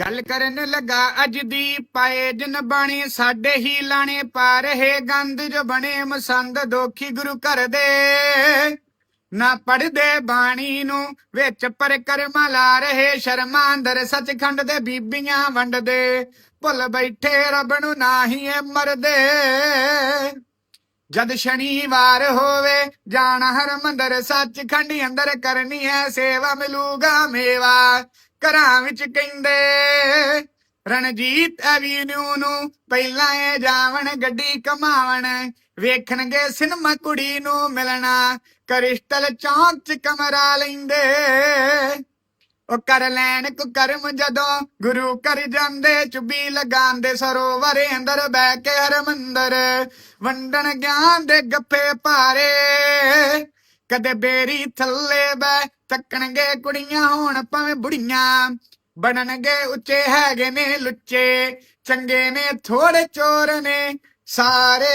ਗੱਲ ਕਰਨ ਲੱਗਾ ਅੱਜ ਦੀ ਪਾਏ ਜਨ ਬਾਣੀ, ਸਾਡੇ ਹੀ ਲਾਣੇ ਪਾ ਰਹੇ ਗੰਦ ਜੋ ਬਣੇ ਮਸੰਦ ਦੋਖੀ ਗੁਰੂ ਘਰ ਦੇ। ਨਾ ਪੜਦੇ ਬਾਣੀ ਨੂੰ ਵਿੱਚ ਪਰਕਰਮਾ ਲਾ ਰਹੇ ਸ਼ਰਮਾਂ ਅੰਦਰ, ਸੱਚਖੰਡ ਦੇ ਬੀਬੀਆਂ ਵੰਡਦੇ। ਭੁੱਲ ਬੈਠੇ ਰੱਬ ਨੂੰ ਨਾਹੀ ਏ ਮਰਦੇ। ਜਦ ਸ਼ਨੀਵਾਰ ਹੋਵੇ, ਜਾਣਾ ਹਰਮੰਦਰ, ਸੱਚਖੰਡ ਅੰਦਰ ਕਰਨੀ ਹੈ ਸੇਵਾ, ਮਿਲੂਗਾ ਮੇਵਾ। ਘਰਾਂ ਵਿੱਚ ਕਹਿੰਦੇ, ਰਣਜੀਤ ਐਵੀਨਿਊ ਨੂੰ ਪਹਿਲਾਂ ਇਹ ਜਾਵਣ, ਗੱਡੀ ਕਮਾਵਣ। ਵੇਖਣਗੇ ਸਿਨਮਾ ਕੁੜੀ ਨੂੰ ਮਿਲਣਾ। ਕ੍ਰਿਸਟਲ ਚੌਂਕ ਚ ਕਮਰਾ ਲੈਂਦੇ। ਉਹ ਕਰ ਲੈਣ ਕੋ ਕਰਮ ਜਦੋਂ ਗੁਰੂ ਕਰ ਜਾਂਦੇ ਚੁੱਬੀ ਲਗਾਉਂਦੇ ਸਰੋਵਰ ਅੰਦਰ ਬਹਿ ਕੇ ਹਰਮੰਦਰ। ਵੰਡਣ ਗਿਆਨ ਦੇ ਗੱਫੇ ਭਾਰੇ। ਕਦੇ ਬੇਰੀ ਥੱਲੇ ਬਹਿ ਤੱਕਣਗੇ ਕੁੜੀਆਂ, ਹੋਣ ਭਾਵੇਂ ਬੁੜੀਆਂ। ਬਣਨਗੇ ਉੱਚੇ ਹੈਗੇ ਨੇ ਲੁੱਚੇ, ਚੰਗੇ ਨੇ ਥੋੜੇ ਚੋਰ ਨੇ ਸਾਰੇ।